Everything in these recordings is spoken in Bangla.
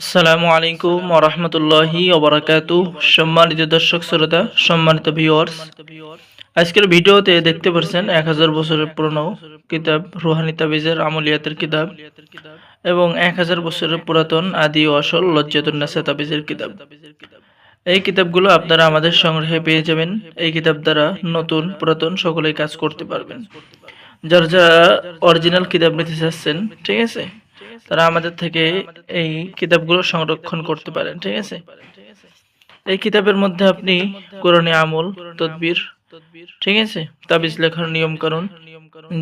আসসালামু আলাইকুম ওরহমতুল্লাহি ওবরাকাতু। সম্মানিত দর্শক শ্রোতা সম্মানিত ভিউয়ার্স আজকের ভিডিওতে দেখতে পাচ্ছেন এক হাজার বছরের পুরনো কিতাব রুহানি তাবিজের আমলিয়াতের কিতাব এবং এক হাজার বছরের পুরাতন আদি ও আসল লজ্জাতুন্নাসা তাবিজের কিতাব। এই কিতাবগুলো আপনারা আমাদের সংগ্রহে পেয়ে যাবেন। এই কিতাব দ্বারা নতুন পুরাতন সকলেই কাজ করতে পারবেন। যারা যারা অরিজিনাল কিতাব নিতে চাচ্ছেন ঠিক আছে? তারা আমাদের থেকে এই কিতাবগুলো সংরক্ষণ করতে পারেন, ঠিক আছে? এই কিতাবের মধ্যে আপনি কোরআনে আমল, তদবির, ঠিক আছে? তাবিজ লেখার নিয়ম কানুন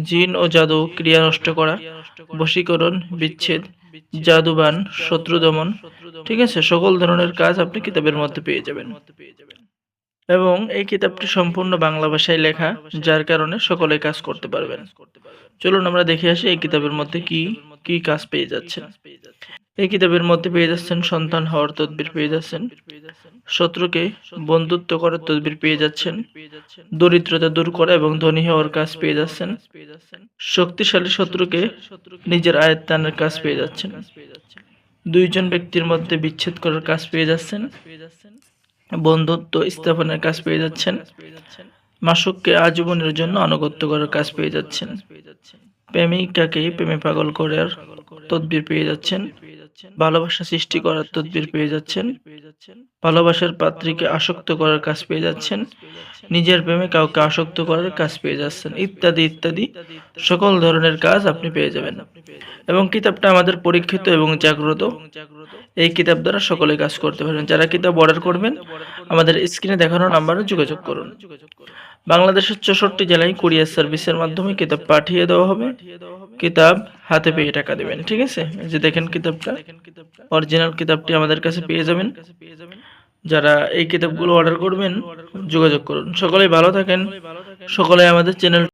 জিন ও জাদু ক্রিয়া নষ্ট করা, বশীকরণ, বিচ্ছেদ, জাদুবান, শত্রু দমন, ঠিক আছে? সকল ধরনের কাজ আপনি কিতাবের মধ্যে পেয়ে যাবেন। এবং এই কিতাবটি সম্পূর্ণ বাংলা ভাষায় লেখা, যার কারণে সকলে কাজ করতে পারবেন। চলুন আমরা দেখে আসি এই কিতাবের মধ্যে কি কি কাজ পেয়ে যাচ্ছেন? এই কিতাবের মধ্যে পেয়ে যাচ্ছেন সন্তান হওয়ার তদবির পেয়ে যাচ্ছেন, শত্রুকে বন্ধুত্ব করার তদবির পেয়ে যাচ্ছেন, দরিদ্রতা দূর করা এবং ধনী হওয়ার কাজ পেয়ে যাচ্ছেন, শক্তিশালী শত্রুকে নিজের আয়ত্তানের কাজ পেয়ে যাচ্ছেন, দুইজন ব্যক্তির মধ্যে বিচ্ছেদ করার কাজ পেয়ে যাচ্ছেন, বন্ধুত্ব স্থাপনের কাজ পেয়ে যাচ্ছেন, মাসুককে আজীবনের জন্য আনুগত্য করার কাজ পেয়ে যাচ্ছেন প্রেমিকাকে প্রেমে পাগল করার তদবির পেয়ে যাচ্ছেন ভালোবাসা সৃষ্টি করার তদবির পেয়ে যাচ্ছেন। ভালোবাসার পাত্রীকে আসক্ত করার কাজ পেয়ে যাচ্ছেন। নিজের প্রেমে কাউকে আসক্ত করার কাজ পেয়ে যাচ্ছেন। ইত্যাদি ইত্যাদি। সকল ধরনের কাজ আপনি পেয়ে যাবেন। এবং কিতাবটা আমাদের পরীক্ষিত এবং জাগ্রত। এই কিতাব দ্বারা সকলে কাজ করতে পারবেন। যারা কিতাব অর্ডার করবেন আমাদের স্ক্রিনে দেখানো নাম্বারে যোগাযোগ করুন। বাংলাদেশের চৌষট্টি জেলায় কুরিয়ার সার্ভিসের মাধ্যমে কিতাব পাঠিয়ে দেওয়া হবে। কিতাব হাতে পেয়ে টাকা দেবেন। ঠিক আছে? যে দেখেন কিতাবটা। অরিজিনাল কিতাবটি। আমাদের কাছে পেয়ে যাবেন। যারা এই কিতাবগুলো অর্ডার করবেন যোগাযোগ করুন। সকলেই ভালো থাকেন। সকলে আমাদের চ্যানেল